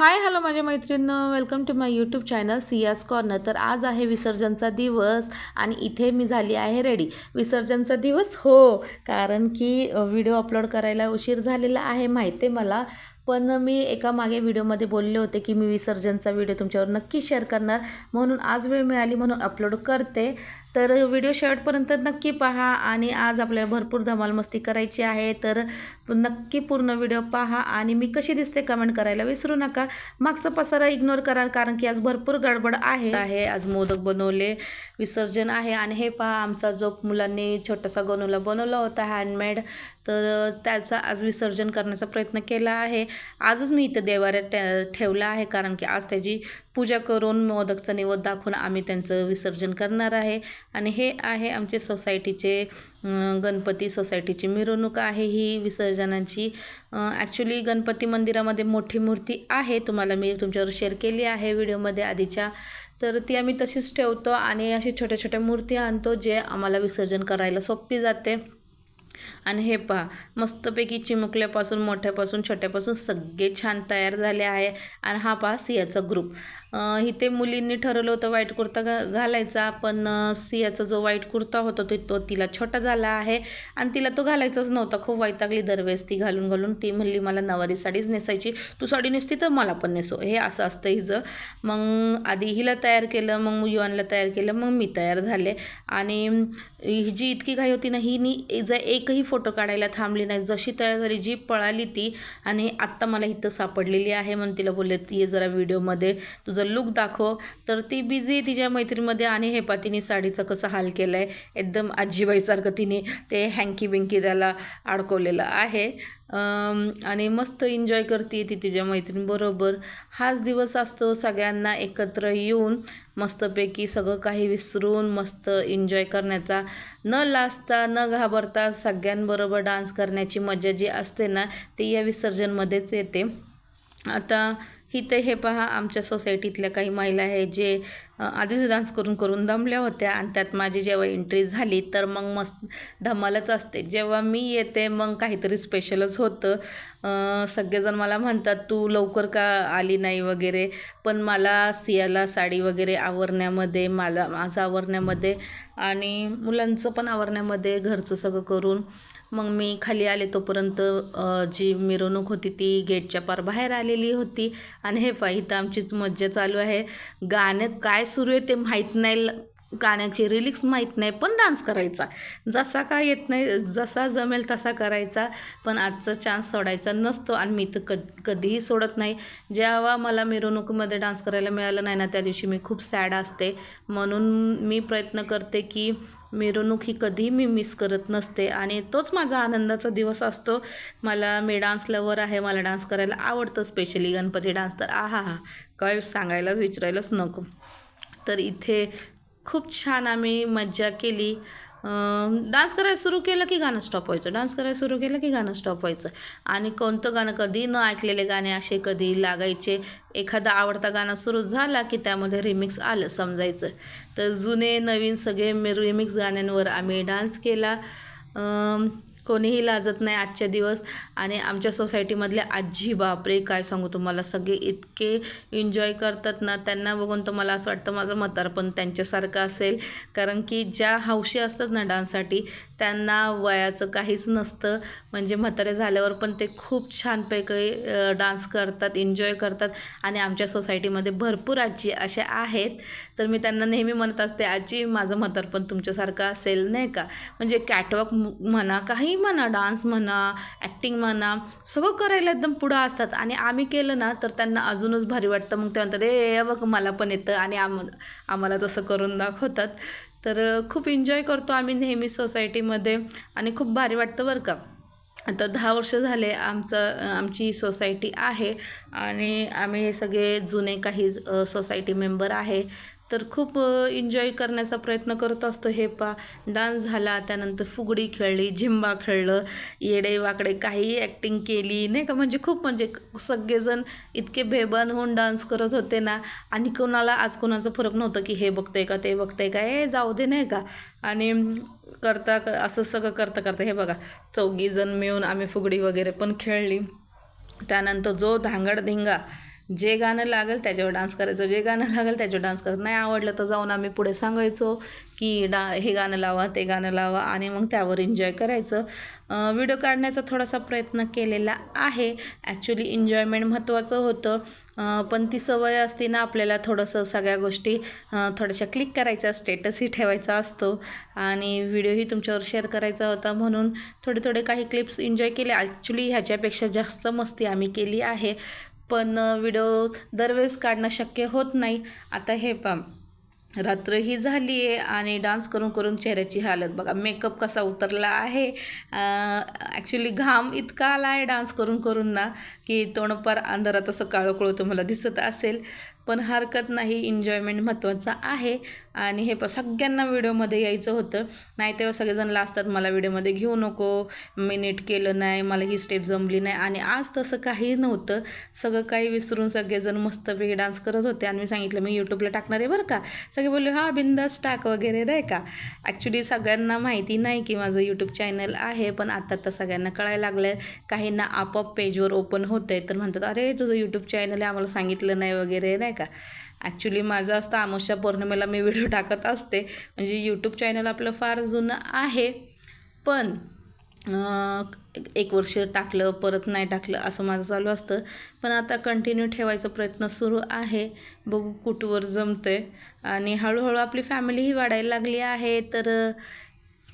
हाय hello माझ्या मैत्रिणींनो. Welcome to my YouTube channel Siya's corner तर आज आहे विसर्जनचा दिवस आणि इथे मी झाली आहे रेडी विसर्जनचा दिवस? हो कारण की व्हिडिओ अपलोड करायला उशीर झालेला आहे माहिती आहे मला. पण मी एका मागे व्हिडिओमध्ये बोलले होते की मी विसर्जनचा व्हिडिओ तुमच्यावर नक्की शेअर करणार. म्हणून आज वेळ मिळाली म्हणून अपलोड करते. तर व्हिडिओ शेवटपर्यंत नक्की पहा आणि आज आपल्याला भरपूर धमाल मस्ती करायची आहे. तर नक्की पूर्ण व्हिडिओ पहा आणि मी कशी दिसते कमेंट करायला विसरू नका. मागचा पसारा इग्नोर करा कारण की आज भरपूर गडबड आहे. आहे आज मोदक बनवले विसर्जन आहे आणि हे पहा आमचा जो मुलांनी छोटासा गणूला बनवला होता हँडमेड तर त्याचा आज विसर्जन करण्याचा प्रयत्न केला आहे. आजच मी इथं देवाऱ्यात ठेवला आहे कारण की आज त्याची पूजा करून मोदकचा निवद दाखवून आम्ही त्यांचं विसर्जन करणार आहे. आणि हे आहे आमचे सोसायटीचे गणपती सोसायटीची मिरवणूक आहे ही विसर्जनाची. ॲक्च्युली गणपती मंदिरामध्ये मोठी मूर्ती आहे तुम्हाला मी तुमच्यावर शेअर केली आहे व्हिडिओमध्ये आधीच्या. तर ती आम्ही तशीच ठेवतो आणि अशी छोट्या छोट्या मूर्ती आणतो जे आम्हाला विसर्जन करायला सोपी जाते. आणि हे पहा मस्तपैकी चिमुकल्यापासून मोठ्यापासून छोट्यापासून सगळे छान तयार झाले आहे. आणि हा पहा सियाचा ग्रुप इथे मुलींनी ठरवलं होतं वाईट कुर्ता घा घालायचा पण सियाचा जो वाईट कुर्ता होता तो तो तिला छोटा झाला आहे. आणि तिला तो घालायचाच नव्हता. खूप वैतागली दरवेळेस ती घालून घालून. ती म्हणली मला नवारी साडीच नेसायची. तू साडी नेसती तर मला पण नेसो हे असं असतं हिचं. मग आधी हिला तयार केलं मग युवानला तयार केलं मग मी तयार झाले. आणि ही जी इतकी घाई होती ना नी जर एकही फोटो काढायला थांबली नाही. जशी तयार झाली जी पळाली ती आणि आत्ता मला इथं सापडलेली आहे म्हणून तिला बोलले ती जरा व्हिडिओमध्ये तुझं लुक दाखव. तर ती बिझी तिच्या मैत्रीमध्ये आणि हे पा तिने साडीचा कसा हाल केला आहे एकदम आजीबाईसारखं तिने ते हँकी बिंकी त्याला अडकवलेलं आहे. आणि मस्त एन्जॉय करते ती तिच्या मैत्रिणीबरोबर हाच दिवस असतो सगळ्यांना एकत्र येऊन मस्तपैकी सगळं काही विसरून मस्त एन्जॉय करण्याचा. न लाजता न घाबरता सगळ्यांबरोबर डान्स करण्याची मजा जी असते ना ती या विसर्जनमध्येच येते. आता इथे हे पहा आमच्या सोसायटीतल्या काही महिला आहे जे आधीच डान्स करून करून दमल्या होत्या आणि त्यात माझी जेव्हा एंट्री झाली तर मग मस्त धमालच असते. जेव्हा मी येते मग काहीतरी स्पेशलच होतं. सगळेजण मला म्हणतात तू लवकर का आली नाही वगैरे? पण मला सियाला साडी वगैरे आवरण्यामध्ये मला माझं आवरण्यामध्ये आणि मुलांचं पण आवरण्यामध्ये घरचं सगळं करून मग मी खाली आले तोपर्यंत जी मिरवणूक होती ती गेटच्या पार बाहेर आलेली होती. आणि हे पाहिजे आमचीच मज्जा चालू आहे. गाणं काय सुरू आहे ते माहीत नाही. गाण्याची रिलिक्स माहीत नाही पण डान्स करायचा. जसा काय येत नाही जसा जमेल तसा करायचा. पण आजचा चान्स सोडायचा नसतो आणि मी तर कध कधीही सोडत नाही. जेव्हा मला मिरवणुकीमध्ये डान्स करायला मिळालं नाही ना त्या दिवशी मी खूप सॅड असते. म्हणून मी प्रयत्न करते की मिरवणूक ही कधीही मी मिस करत नसते आणि तोच माझा आनंदाचा दिवस असतो. मला मी डान्स लवर आहे मला डान्स करायला आवडतं स्पेशली गणपती डान्स तर आहा हा काय सांगायलाच विचारायलाच नको. तर इथे खूप छान आम्ही मज्जा केली. डान्स करायला सुरू केलं की गाणं स्टॉप व्हायचं. डान्स करायला सुरू केलं की गाणं स्टॉप व्हायचं. आणि कोणतं गाणं कधी न ऐकलेले गाणे असे कधी लागायचे एखादा आवडता गाणं सुरू झाला की त्यामध्ये रिमिक्स आलं समजायचं. तर जुने नवीन सगळे रिमिक्स गाण्यांवर आम्ही डान्स केला. कोणीही लाजत नाही आजच्या दिवस. आणि आमच्या सोसायटीमधले आजी बापरे काय सांगू तुम्हाला सगळे इतके एन्जॉय करतात ना त्यांना बघून तर मला असं वाटतं माझं म्हातारपण त्यांच्यासारखं असेल. कारण की ज्या हौशी असतात ना डान्ससाठी त्यांना वयाचं काहीच नसतं. म्हणजे म्हातारे झाल्यावर पण ते खूप छानपैकी डान्स करतात एन्जॉय करतात. आणि आमच्या सोसायटीमध्ये भरपूर आजी अशा आहेत. तर मी त्यांना नेहमी म्हणत असते आजी माझं म्हातारपण तुमच्यासारखं असेल नाही का? म्हणजे कॅटवॉक म्हणा काही म्हणा डान्स म्हणा ॲक्टिंग म्हणा सगळं करायला एकदम पुढं असतात. आणि आम्ही केलं ना तर त्यांना अजूनच भारी वाटतं. मग ते म्हणतात ए बघ मला पण येतं. आणि आम आम्हाला तसं करून दाखवतात. तर खूप एन्जॉय करतो आम्ही नेहमी सोसायटीमध्ये आणि खूप भारी वाटतं बरं का. आता दहा वर्ष झाले आमचं आमची सोसायटी आहे आणि आम्ही हे सगळे जुने काही सोसायटी मेंबर आहे. तर खूप एन्जॉय करण्याचा प्रयत्न करत असतो हे पा. डान्स झाला त्यानंतर फुगडी खेळली झिंबा खेळलं येडे वाकडे काही ॲक्टिंग केली नाही का? म्हणजे खूप म्हणजे सगळेजण इतके बेबन होऊन डान्स करत होते ना. आणि कोणाला आज कोणाचं फरक नव्हतं की हे बघतंय का ते बघतंय का? हे जाऊ दे नाही का? आणि करता असं सगळं करता करता हे बघा चौघीजण मिळून आम्ही फुगडी वगैरे पण खेळली. त्यानंतर जो धांगडधिंगा जे गाणं लागेल त्याच्यावर डान्स करायचं जे गाणं लागेल त्याच्यावर डान्स करायचं नाही आवडलं तर जाऊन आम्ही पुढे सांगायचो की डा हे गाणं लावा ते गाणं लावा आणि मग त्यावर एन्जॉय करायचं. व्हिडिओ काढण्याचा थोडासा प्रयत्न केलेला आहे. ॲक्च्युली एन्जॉयमेंट महत्त्वाचं होतं. पण ती सवय असते ना आपल्याला थोडंसं सगळ्या गोष्टी थोड्याशा क्लिक करायच्या स्टेटसही ठेवायचा असतो. आणि व्हिडिओही तुमच्यावर शेअर करायचा होता म्हणून थोडे थोडे काही क्लिप्स एन्जॉय केले. ॲक्च्युली ह्याच्यापेक्षा जास्त मस्ती आम्ही केली आहे. पण व्हिडिओ दरवेळेस काढणं शक्य होत नाही. आता हे पा रात्र ही झाली आहे आणि डान्स करून करून चेहऱ्याची हालत बघा. मेकअप कसा उतरला आहे? ॲक्च्युली घाम इतका आला आहे डान्स करून करून ना की तोंडपार अंधारात असं काळोकळो तुम्हाला दिसत असेल. पण हरकत नाही एन्जॉयमेंट महत्त्वाचं आहे. आणि हे प सगळ्यांना व्हिडिओमध्ये यायचं होतं. नाही तेव्हा सगळेजण लाजतात मला व्हिडिओमध्ये घेऊ नको. मी नीट केलं नाही. मला ही स्टेप जमली नाही. आणि आज तसं काही नव्हतं. सगळं काही विसरून सगळेजण मस्तपैकी डान्स करत होते. आणि मी सांगितलं मी यूट्यूबला टाकणार आहे बरं का? सगळे बोलले हा बिंदास टाक वगैरे नाही का? ॲक्च्युली सगळ्यांना माहिती नाही की माझं यूट्यूब चॅनल आहे पण आता तर सगळ्यांना कळायला लागलं आहे काहींना आपोआप पेजवर ओपन होतं आहे तर म्हणतात अरे तुझं यूट्यूब चॅनल आहे आम्हाला सांगितलं नाही वगैरे नाही का? ॲक्च्युली माझं असतं अमावस्या पौर्णिमेला मी व्हिडिओ टाकत असते. म्हणजे यूट्यूब चॅनल आपलं फार जुनं आहे. पण एक वर्ष टाकलं परत नाही टाकलं असं माझं चालू असतं. पण आता कंटिन्यू ठेवायचा प्रयत्न सुरू आहे. बघू कुठवर जमतं आहे आणि हळूहळू आपली फॅमिलीही वाढायला लागली आहे. तर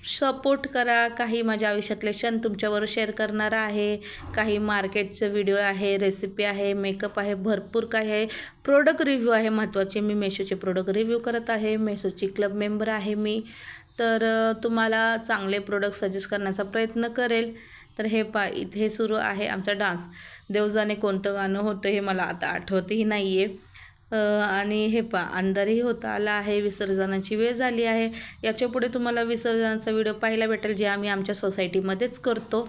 सपोर्ट करा. काही माझ्या आयुष्यातले क्षण तुमच्यावर शेअर करणार आहे. काही मार्केटचं व्हिडिओ आहे रेसिपी आहे मेकअप आहे भरपूर काही आहे. प्रोडक्ट रिव्ह्यू आहे महत्त्वाचे मी मेशोचे प्रोडक्ट रिव्ह्यू करत आहे. मेशोची क्लब मेंबर आहे मी. तर तुम्हाला चांगले प्रोडक्ट सजेस्ट करण्याचा प्रयत्न करेल. तर हे पा इथे सुरू आहे आमचा डान्स देवजाने कोणतं गाणं होतं हे मला आता आठवतही नाही आहे आणि हे पा अंधारही होता आला आहे विसर्जनाची वेळ झाली आहे. याच्यापुढे तुम्हाला विसर्जनाचा व्हिडिओ पाहायला भेटेल जे आम्ही आमच्या सोसायटीमध्येच करतो.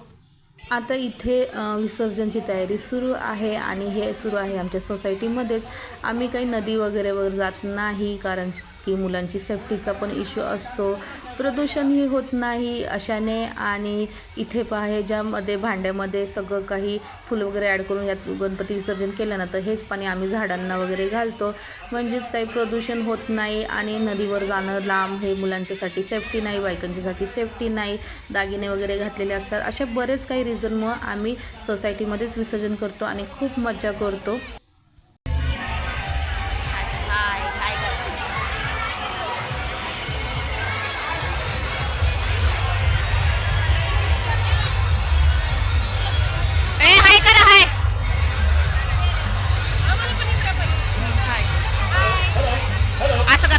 आता इथे विसर्जनची तयारी सुरू आहे आणि हे सुरू आहे आमच्या सोसायटीमध्येच. आम्ही काही नदी वगैरेवर जात नाही कारण की मुलांची सेफ्टीचा पण इश्यू असतो. प्रदूषणही होत नाही अशाने आणि इथे पहा ज्यामध्ये भांड्यामध्ये सगळं काही फुलं वगैरे ॲड करून यात गणपती विसर्जन केलं ना तर हेच पाणी आम्ही झाडांना वगैरे घालतो. म्हणजेच काही प्रदूषण होत नाही आणि नदीवर जाणं लांब हे मुलांच्यासाठी सेफ्टी नाही बायकांच्यासाठी सेफ्टी नाही. दागिने वगैरे घातलेले असतात. अशा बरेच काही रिझनमुळं आम्ही सोसायटीमध्येच विसर्जन करतो आणि खूप मजा करतो.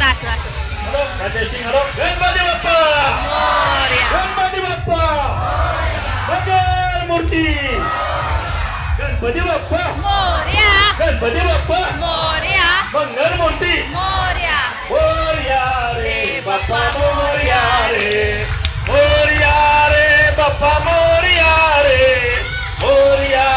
असं करा असं असं hello testing hello Ganpati Bappa Morya. Ganpati Bappa मंगल मूर्ती गणपती बाप्पा मोरया गणपती बाप्पा मोरया मंगल मूर्ती मोरया मोरया रे बाप्पा मोरया रे मोरया रे बाप्पा मोरया रे मोरया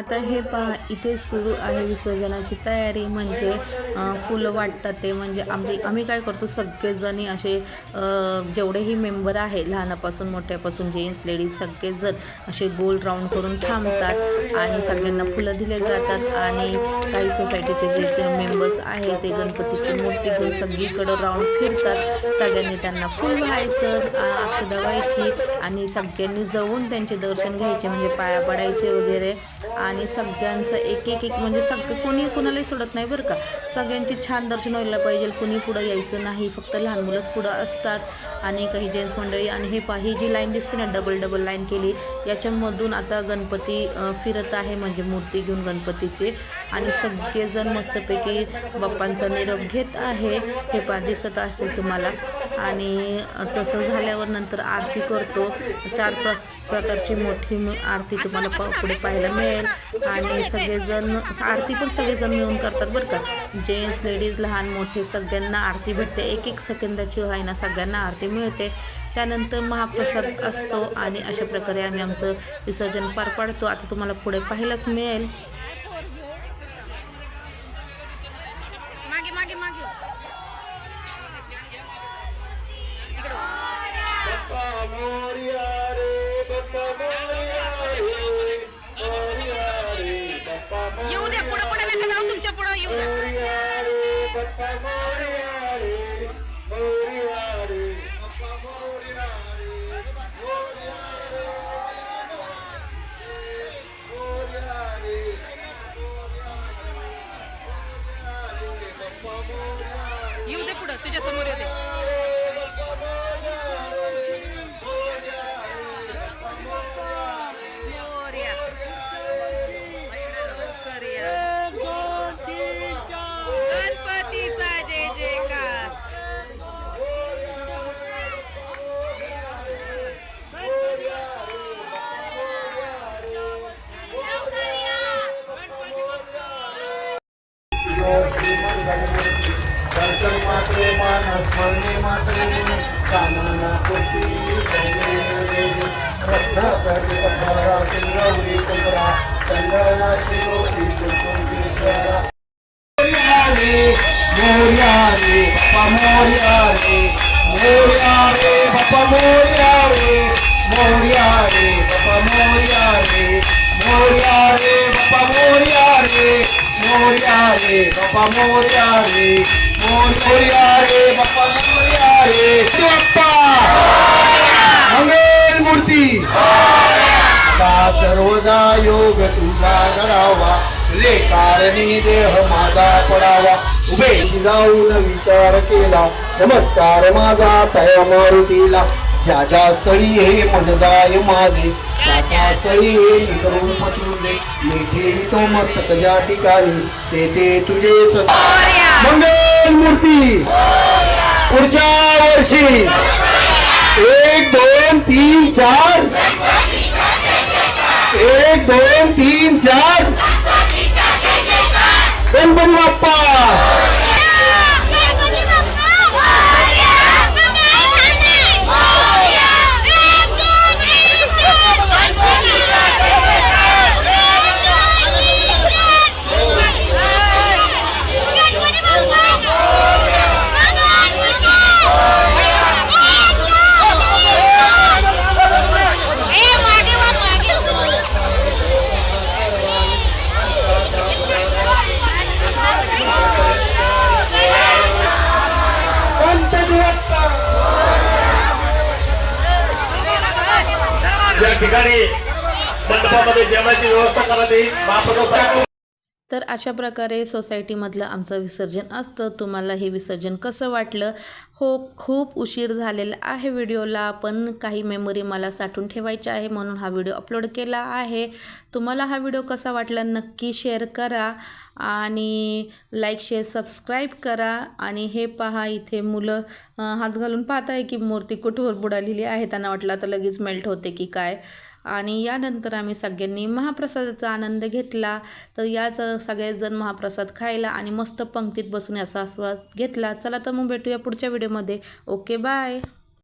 आता हे पहा इथे सुरू आहे विसर्जनाची तयारी. म्हणजे फुलं वाटतात ते. म्हणजे आम्ही आम्ही काय करतो सगळेजणी असे जेवढेही मेंबर आहे लहानापासून मोठ्यापासून जेंट्स लेडीज सगळेजण असे गोल राऊंड करून थांबतात आणि सगळ्यांना फुलं दिले जातात. आणि काही सोसायटीचे जे जे मेंबर्स आहे ते गणपतीची मूर्ती घेऊन सगळीकडं राऊंड फिरतात. सगळ्यांनी त्यांना फुल व्हायचं अक्षदा व्हायची आणि सगळ्यांनी जवळून त्यांचे दर्शन घ्यायचे. म्हणजे पाया पडायचे वगैरे. आणि सगळ्यांचं एक एक एक म्हणजे सगळं कोणी कोणालाही सोडत नाही बरं का. सगळ्यांची छान दर्शन व्हायला पाहिजे. कुणी पुढं यायचं नाही. फक्त लहान मुलंच पुढं असतात आणि काही जेंट्स मंडळी. आणि हे पा ही जी लाईन दिसते ना डबल डबल लाईन केली याच्यामधून आता गणपती फिरत आहे म्हणजे मूर्ती घेऊन गणपतीचे. आणि सगळेजण मस्तपैकी बाप्पांचा निरोप घेत आहे. हे पा दिसत असेल तुम्हाला. आणि तसं झाल्यावर नंतर आरती करतो. चार पाच प्रकारची मोठी आरती तुम्हाला प पुढे पाहायला मिळेल. आणि सगळेजण आरती पण सगळेजण मिळून करतात बरं का. जेंट्स लेडीज लहान मोठे सगळ्यांना आरती भेटते. एक एक सेकंदाची आहे ना सगळ्यांना आरती मिळते. त्यानंतर महाप्रसाद असतो आणि अशा प्रकारे आम्ही आमचं विसर्जन पार पाडतो. आता तुम्हाला पुढे पाहायलाच मिळेल. येऊन तुमच्यापुढे येऊ येऊ दे पुढं तुझ्या समोर येऊ दे. मोर्या रे बाप्पा मोर्या रे मोर्या रे बाप्पा मूर्ती. सदा सर्वदा योग तुझा ले कारणी देह माझा पडावा. उभे जाऊन विचार केला. नमस्कार माझा तय मारुतीला ज्या ज्या स्थळी हे मन जाय माझे त्या स्थळी हे मी करून पटवून दे मी ठेवितो मस्तक ज्या ठिकाणी तेथे तुझे मंगल मूर्ती. पुढच्या वर्षी. एक दोन तीन चार. एक दोन तीन चार. गणपती बाप्पा. ठिकाणी मंडपामध्ये जेवणाची व्यवस्था करण्यात येईल महाप्रसाद तर अशा प्रकारे सोसायटीमधलं आमचं विसर्जन असतं. तुम्हाला हे विसर्जन कसं वाटलं? हो खूप उशीर झालेला आहे व्हिडिओला पण काही मेमरी मला साठवून ठेवायची आहे म्हणून हा व्हिडिओ अपलोड केला आहे. तुम्हाला हा व्हिडिओ कसा वाटला नक्की शेअर करा आणि लाईक शेअर सबस्क्राईब करा. आणि हे पहा इथे मुलं हात घालून पाहत आहे की मूर्ती कुठवर बुडालेली आहे. त्यांना वाटलं आता लगेच मेल्ट होते की काय. आणि यानंतर आम्ही सगळ्यांनी महाप्रसादाचा आनंद घेतला. तर याच सगळेजण महाप्रसाद खायला आणि मस्त पंक्तीत बसून याचा आस्वाद घेतला. चला तर मग भेटूया पुढच्या व्हिडिओमध्ये. Okay bye.